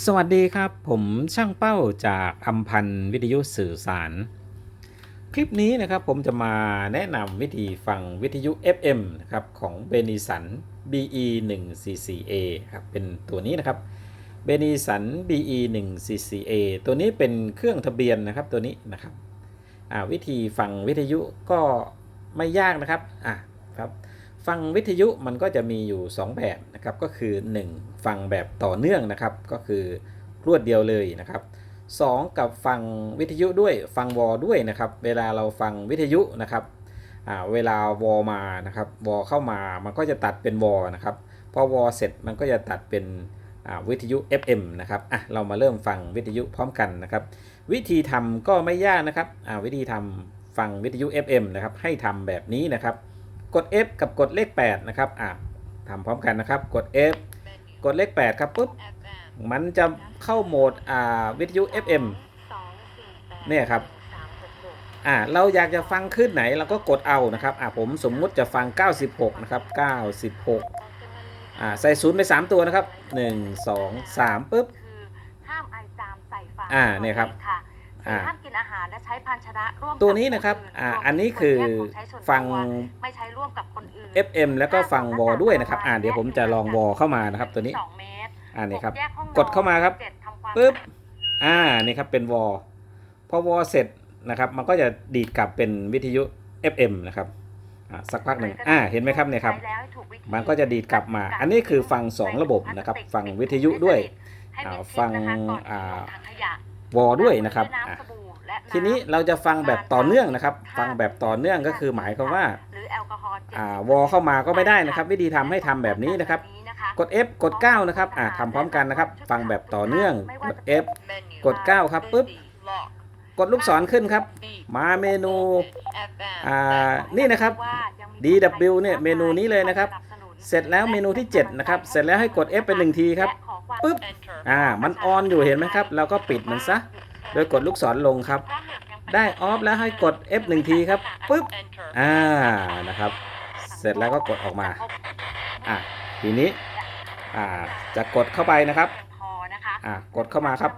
สวัสดีครับ ผมช่างเป้าจากอัมพันวิทยุสื่อสาร คลิปนี้นะครับผมจะมาแนะนำวิธีฟังวิทยุ FM นะครับของเบนิสัน BE 1 4 4 A ครับเป็นตัวนี้นะครับเบนิสัน BE 1 4 4 A ตัวนี้เป็นเครื่องทะเบียนนะครับตัวนี้นะครับวิธีฟังวิทยุก็ไม่ยากนะครับอะครับ ฟังวิทยุมันก็จะมีอยู่ 2 แบบนะครับ ก็คือ 1 ฟังแบบต่อเนื่องนะครับ ก็คือรวดเดียวเลยนะครับ 2 กับฟังวิทยุด้วยฟังวอด้วยนะครับ เวลาเราฟังวิทยุนะครับเวลาวอมานะครับวอเข้ามามันก็จะตัดเป็นวอนะครับพอวอเสร็จมันก็จะตัดเป็นวิทยุ FM นะครับอะเรามาเริ่มฟังวิทยุพร้อมกันนะครับ วิธีทำก็ไม่ยากนะครับวิธีทำฟังวิทยุ FM นะครับให้ทำแบบนี้นะครับ กด F กับกดเลข8นะครับอะทำพร้อมกันนะครับ กด F กดเลข8ครับปุ๊บมันจะเข้าโหมดอ่าวิทยุ FM เนี่ยครับอ่าเราอยากจะฟังขึ้นไหนเราก็กดเอานะครับอ่าผมสมมุติจะฟัง 96 นะครับ 96อ่าใส่ศูนย์ไป 3 ตัวนะครับ 1 2 3ปุ๊บคือห้ามไอจามใส่ฝาอ่าเนี่ยครับค่ะ อ่าห้ามกินอาหารและใช้ภาชนะร่วมกับตัวนี้นะครับคอ่ารวมอันนี้คือแยกของใช้ส่วนตัวฟังไม่ใช้ร่วมกับคนอื่น FM แล้วก็ฟังวอด้วยนะครับ อ่าเดี๋ยวผมจะลองวอเข้ามานะครับ ตัวนี้สองเมตรอ่านี่ครับแยห้องนอนกดเข้ามาครับเจ็ดทำความปึ๊บอ่านี่ครับเป็นวอลพอวอลเสร็จนะครับ มันก็จะดีดกลับเป็นวิทยุ FM นะครับอ่าสักพักหนึ่งอ่า เห็นไหมครับเนี่ยครับใช้แล้วให้ถูกวิธีมันก็จะดีดกลับมา อันนี้คือฟัง 2 ระบบนะครับ ฟังวิทยุด้วยให้อ่ามิดชิดฟัง นะคะก่อนอ่าโยนถังขยะวอลด้วยนะครับล้างอ่าสบู่และำทีนี้เราจะฟังแบบต่อเนื่องนะครับ ฟังแบบต่อเนื่องก็คือหมายความว่าหรือแอลกอฮอล์อ่าวอลเข้ามาก็ไม่ได้นะครับ วิธีทำให้ทำแบบนี้นะครับ กด F กด 9 นะครับอ่าทำพร้อมกันนะครับ ฟังแบบต่อเนื่องกด F กด 9 ครับปุ๊บกดลูกศรขึ้นครับ มาเมนูอ่านี่นะครับ DW เนี่ยเมนูนี้เลยนะครับ เสร็จแล้วเมนูที่ 7 นะครับ เสร็จแล้วให้กด F ไปหนึ่งทีครับปึ๊บอ่ามันออนอยู่เห็นไหมครับ เราก็ปิดมันซะ โดยกดลูกศรลงครับ ได้ออฟแล้วให้กด F หนึ่งทีครับปึ๊บอ่านะครับ เสร็จแล้วก็กดออกมาอ่าทีนี้อ่าจะกดเข้าไปนะครับอ่ากดเข้ามาครับ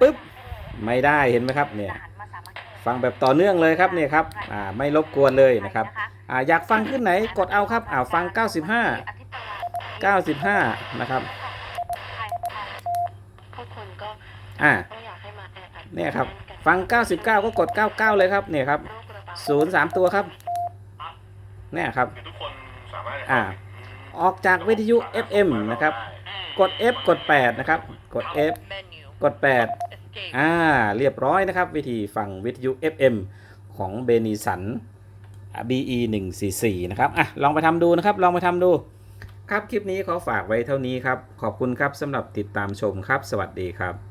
ปึ๊บไม่ได้เห็นไหมครับเนี่ย ฟังแบบต่อเนื่องเลยครับเนี่ยครับอ่าไม่รบกวนเลยนะครับอ่าอยากฟังขึ้นไหนกดเอาครับอ่าฟัง 95 95 นะครับทุกคนก็อ่าต้องอยากให้มาแออัดเนี่ยครับแกัฟัง 99 ก็กด 99 เลยครับเนี่ยครับโรคระบาดศูนย์สามตัวครับเนี่ยครับคือทุกคนสามารถอ่าออกจากวิทยุ FM นะครับ กด F กด 8 นะครับ กด F เมนูกด8 escape อ่าเรียบร้อยนะครับ วิธีฟังวิทยุ FM ของเบนิสัน BE 1 4 4นะครับอะลองไปทำดูนะครับ ลองไปทำดู ครับคลิปนี้ขอฝากไว้เท่านี้ครับ ขอบคุณครับสำหรับติดตามชมครับ สวัสดีครับ